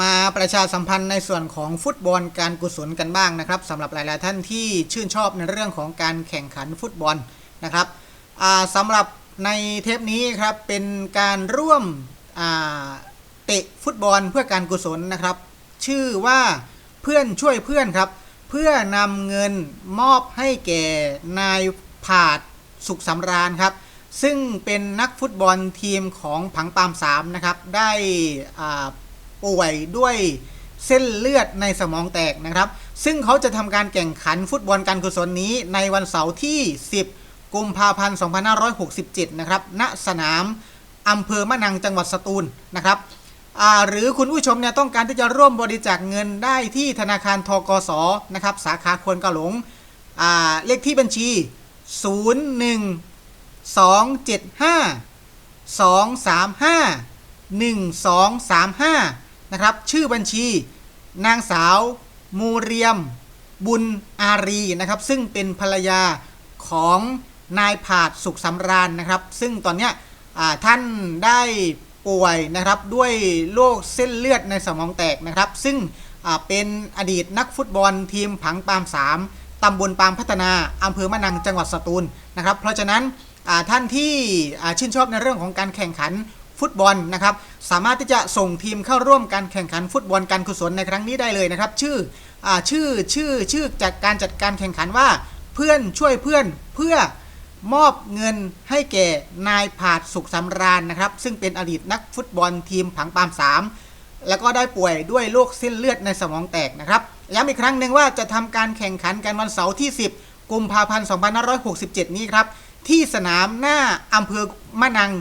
มาประชาสัมพันธ์ในส่วนของฟุตบอลการกุศลกันบ้างนะครับสำหรับหลาย ๆ ท่านที่ชื่นชอบในเรื่องของการแข่งขันฟุตบอลนะครับสำหรับในเทปนี้ครับเป็นการร่วมเตะฟุตบอลเพื่อการกุศลนะครับ ชื่อว่าเพื่อนช่วยเพื่อนครับ เพื่อนำเงินมอบให้แก่นายผาดสุขสำราญครับ ซึ่งเป็นนักฟุตบอลทีมของผังปามสามนะครับ ได้อ่า ป่วยด้วยเส้นเลือดในสมองแตกนะครับ ซึ่งเขาจะทำการแข่งขันฟุตบอลการกุศลนี้ในวันเสาร์ที่ 10 กุมภาพันธ์ 2567 นะครับ ณ สนามอำเภอมะนังจังหวัดสตูลนะครับหรือคุณผู้ชมเนี่ยต้องการที่จะร่วมบริจาคเงินได้ที่ธนาคารทกสนะครับ สาขาควนกะหลงเลขที่บัญชี 01 275 235 1235 นะครับ ชื่อบัญชี นางสาวมูเรียม บุญอารีนะครับ ซึ่งเป็นภรรยาของนายผาดสุขสำราญนะครับ ซึ่งตอนเนี้ยท่านได้ป่วยนะครับด้วยโรคเส้นเลือดในสมองแตกนะครับ ซึ่งเป็นอดีตนักฟุตบอลทีมผังปามสามตำบลปามพัฒนาอำเภอมะนังจังหวัดสตูลนะครับ เพราะฉะนั้นท่านที่ชื่นชอบในเรื่องของการแข่งขัน ฟุตบอลนะครับ สามารถที่จะส่งทีมเข้าร่วมการแข่งขันฟุตบอลการกุศลในครั้งนี้ได้เลยนะครับ ชื่ออชื่อชื่อชื่อจากการจัดการแข่งขันว่า เพื่อนช่วยเพื่อนเพื่อมอบเงินให้แก่นายผาดสุขสำราญนะครับ ซึ่งเป็นอดีตนักฟุตบอลทีมผังปามสามแล้วก็ได้ป่วยด้วยโรคเส้นเลือดในสมองแตกนะครับย้ำอีกครั้งหนึ่งว่าจะทำการแข่งขันกันวันเสาร์ที่ 10 กุมภาพันธ์ 2567 นี้ครับ ที่สนามหน้าอำเภอมะนัง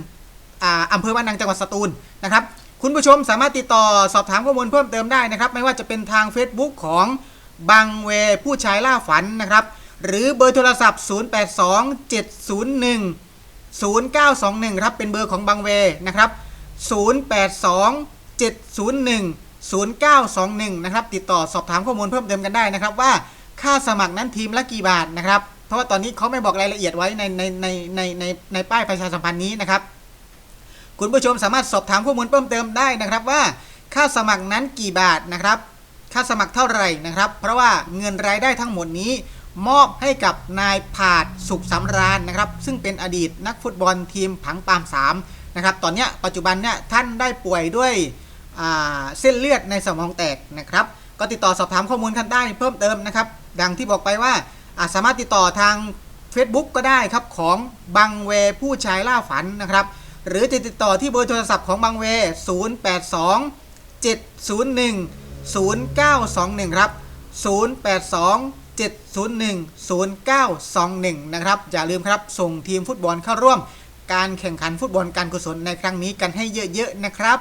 อ่าอำเภอมะนังจังหวัดสตูลนะครับ คุณผู้ชมสามารถติดต่อสอบถามข้อมูลเพิ่มเติมได้นะครับ ไม่ว่าจะเป็นทาง Facebook ของบังเวผู้ชายล่าฝันนะครับ หรือเบอร์โทรศัพท์ 082 701 0921 ครับ เป็นเบอร์ของบังเวนะครับ 082 701 0921 นะครับ ติดต่อสอบถามข้อมูลเพิ่มเติมกันได้นะครับ ว่าค่าสมัครนั้นทีมละกี่บาทนะครับ เพราะว่าตอนนี้เขาไม่บอกรายละเอียดไว้ในในในในในในป้ายประชาสัมพันธ์นี้นะครับ คุณผู้ชมสามารถสอบถามข้อมูลเพิ่มเติมได้นะครับว่าค่าสมัครนั้นกี่บาทนะครับค่าสมัครเท่าไหร่นะครับ เพราะว่าเงินรายได้ทั้งหมดนี้ มอบให้กับนายผาดสุขสำราญนะครับ ซึ่งเป็นอดีตนักฟุตบอลทีมผังปามสามนะครับตอนนี้ปัจจุบันเนี่ยท่านได้ป่วยด้วยเส้นเลือดในสมองแตกนะครับ ก็ติดต่อสอบถามข้อมูลกันได้เพิ่มเติมนะครับ ดังที่บอกไปว่าอ่าสามารถติดต่อทาง Facebook ก็ได้ครับของบังเวผู้ชายล่าฝันนะครับ หรือจะติดต่อที่เบอร์โทรศัพท์ของบางเว 082 701 0921 ครับ 082 701 0921 นะครับ อย่าลืมครับ ส่งทีมฟุตบอลเข้าร่วม การแข่งขันฟุตบอลการกุศลในครั้งนี้กันให้เยอะ ๆ นะครับ